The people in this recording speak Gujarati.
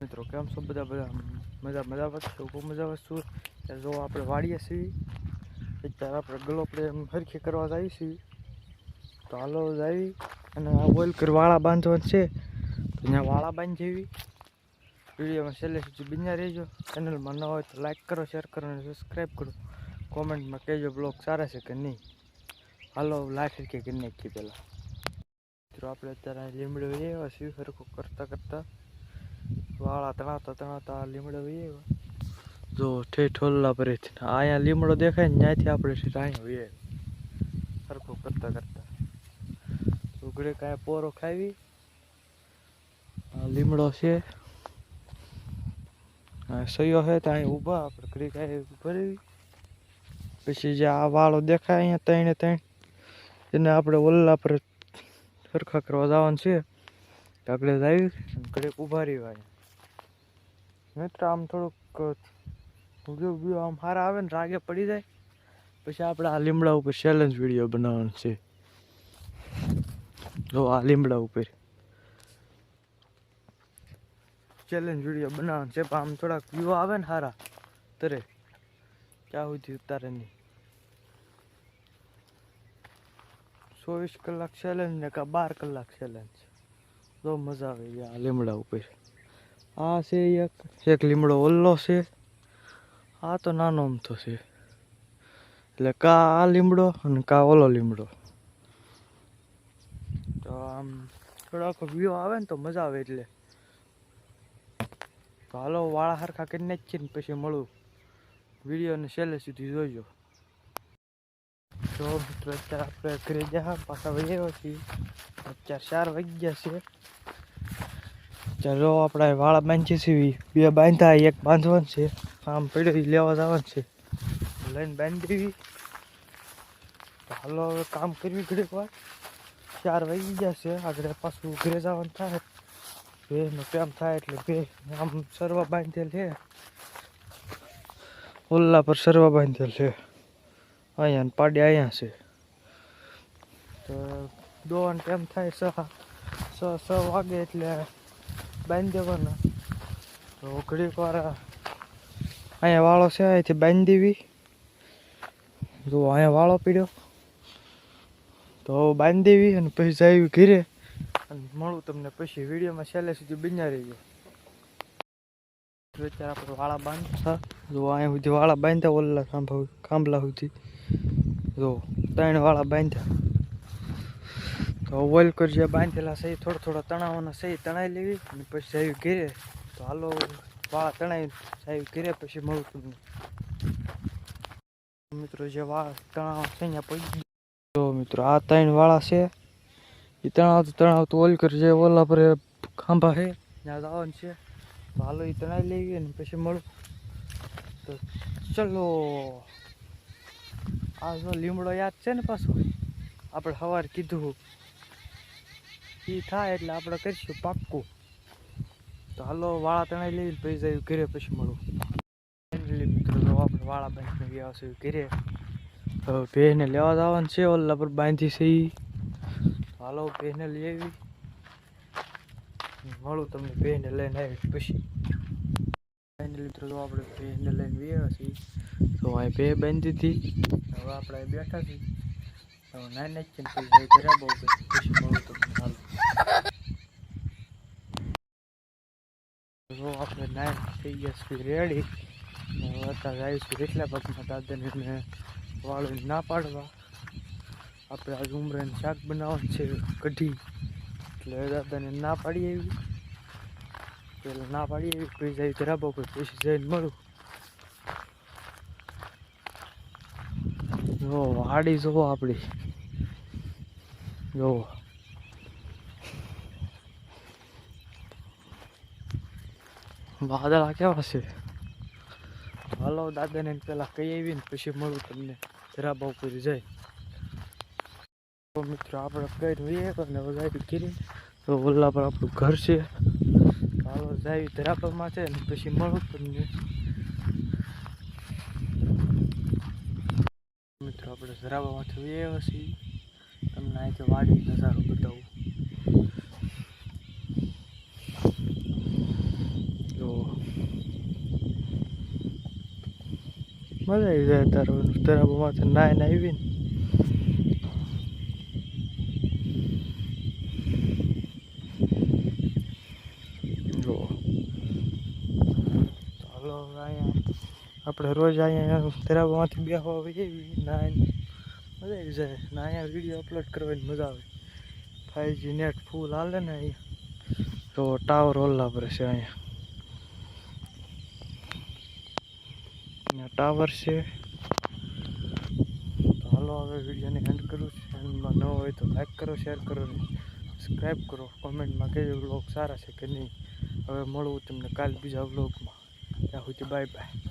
મિત્રો, કેમ છો બધા? બધા મજા મજા છું? બહુ મજા ત્યારે જો આપણે વાડીએ છીએ, અત્યારે આપણે ગલો આપણે એમ હરખી કરવા જઈએ છીએ. તો હાલો આવી અને આ ઓઇલ કર વાળા બાંધવાનું છે. તો ત્યાં વાળા બાંધી જેવી. વિડીયોમાં છેલ્લે સુધી બિના રહેજો. ચેનલમાં ન હોય તો લાઇક કરો શેર કરો અને સબસ્ક્રાઈબ કરો. કોમેન્ટમાં કહેજો બ્લોગ સારા છે કે નહીં. હાલો લાઈક હરખી કરી નાખીએ પહેલાં. મિત્રો, આપણે અત્યારે લીમડો છીએ હરખું કરતાં કરતાં વાળા તણાતા તણાતા લીમડો વીએ જો ઠેઠ ઓલ્લા પર અહીંયા લીમડો દેખાય ને ત્યાંથી આપણે સીધા અહીં વીએ સરખું કરતા કરતા. ઉઘડે કાંઈ પોરો ખાવી. લીમડો છે. સૈયો છે તો અહીં ઊભા. આપણે ઘડી કાંઈ ભરવી પછી જે આ વાળો દેખાય અહીંયા ત્રણે ત્રણ. એને આપણે ઓલ્લા પર સરખા કરવા જવાનું છે. આપણે જ આવી ઘડીક ઊભા રહ્યા મિત્ર આમ થોડુંક ઉગ્યો ઉગ્યો આમ સારા આવે ને રાગે પડી જાય. પછી આપણે આ લીમડા ઉપર ચેલેન્જ વીડિયો બનાવવાનો છે. જો આ લીમડા ઉપર. ચેલેન્જ વીડિયો બનાવવાનો છે, પણ આમ થોડાક વ્યૂ આવે ને સારા તરે. ક્યાં સુધી ઉતારે નહીં. ચોવીસ કલાક ચેલેન્જ ને કાં બાર કલાક ચેલેન્જ બહુ મજા આવે આ લીમડા ઉપર. આ છે એક એક લીમડો ઓલ્લો છે. આ તો નાનો અમથો છે. એટલે કા આ લીમડો અને કા ઓલો લીમડો. તો આમ થોડોક વ્યૂ આવે ને તો મજા આવે એટલે. તો હાલો વાળા હરખા કરી નાખીએ ને પછી મળું. વિડીયોને છેલ્લે સુધી જોઈજો તો મિત્રો, અત્યારે આપણે ઘરે જ્યાં પાછા વહી આવ્યા છીએ. અત્યારે ચાર વાગી ગયા છે. ચાલો આપણે વાળા બાંધીએ છીએ બે બાંધા, એક બાંધવાનું છે. આમ પડ્યો લેવા જવાનું છે. લઈને બાંધી હાલો હવે કામ કરવી ઘડીક વાર. ચાર વાગી ગયા છે. આગળ પાછું ઘરે જવાનું થાય. બેનો પ્રેમ થાય એટલે બે આમ સરવા બાંધેલ છે. ઓલ્લા પર સરવા બાંધેલ છે. અહીંયા ને પાડે અહીંયા છે. તો દોવાનું ટાઈમ થાય સ છ વાગે એટલે બાંધી દેવાના તો ઘડીક વાર અહીંયા વાળો છે, અહીંથી બાંધી દેવી જો અહીંયા વાળો પીડ્યો. તો બાંધી દેવી અને પછી જાય ઘીરે અને મળું તમને પછી વિડીયોમાં છેલ્લે સુધી બન્યા રહીજો. તો અત્યારે આપણે વાળા બાંધતા જો અહીંયા સુધી વાળા બાંધ્યા ઓલા ખાંભા ખાંભલા સુધી. જો ત્રણ વાળા બાંધ્યા. તો ઓઇલ કરજે બાંધેલા સહી થોડા થોડા તણાવના સહી તણાઈ લેવી અને પછી સાહેબ ઘેરે. તો હાલો, વાળા તણાવી, સાહેબ ઘેરે પછી મળું તમને. મિત્રો, જે વાળ તણાવ છે અહીંયા પડી તો મિત્રો, આ ત્રણ વાળા છે. એ તણાવ તણાવ ઓઇલ કરી જે ઓલા પર ખાંભા છે, ત્યાં જવાનું છે. તો હાલો, એ તણાઈ લેવી અને પછી મળું. તો ચલો, આ લીમડો યાદ છે ને પાછો? આપણે સવારે કીધું એ થાય એટલે આપણે કરીશું પાક્કું. તો હાલો, વાળા તણાઈ લેવી પછી જાય ઘરે પછી મળું. Finally મિત્રો આપણે વાળા બાંધીને ગયા છે ઘરે. હવે ભેને લેવા જવાનું છે, ઓલા પર બાંધી છે હાલો ભેને લઈ આવી. મળું તમને ભેને લઈને આવી પછી. ફાઇનલી મિત્રો આપણે ભેને લઈને વ્યા છીએ તો અહીં બે બાંધી હતી. હવે આપણે બેઠા છીએ. હવે નાઈ નાખીએ ને પછી આપણે નાઈ થઈ ગયા છીએ રેડી અત્યારે આવીશું એટલા પગમાં દાદાને વાળું ના પાડવા આપણે આજ ઉમરાને શાક બનાવવાનું છે કઢી એટલે દાદાને ના પાડી આવી પેલા ના પાડી આવી જાય ધરાબો પછી જઈને મળું જો, વાડી જોવો આપણી જો. વાદળા કેવા છે? હાલો દાદાને પેલા કહી આવી ને પછી મળું તમને. જરા બહુ પૂરી જાય મિત્રો આપણે કઈ રહીએ અને વગાડી કરી તો ઓલા પર આપણું ઘર છે. હાલો જાય ધરાપરમાં છે ને પછી મળું તમને. આપણે જરાવામાંથી વ્યવસ્થિત તમને અહીંથી વાડી નજારો બતાવું જો મજા આવી જાય તારો ધરાબામાંથી નાઈને આવી ને આપણે રોજ અહીંયા ધરાબામાંથી બેહવા આવીએ નાઈને મજા આવી જાય. ને અહીંયા વીડિયો અપલોડ કરવાની મજા આવે. ફાઈવજી નેટ ફૂલ હાલે ને અહીંયા. તો ટાવર ઓલા પર છે અહીંયા. ટાવર છે. તો હાલો હવે વિડીયોને એન્ડ કરું ચેનલમાં ન હોય તો લાઈક કરો શેર કરો સબસ્ક્રાઈબ કરો. કોમેન્ટમાં કહેજો બ્લોગ સારા છે કે નહીં. હવે મળવું તમને કાલ બીજા બ્લોગમાં ત્યાં સુધી બાય બાય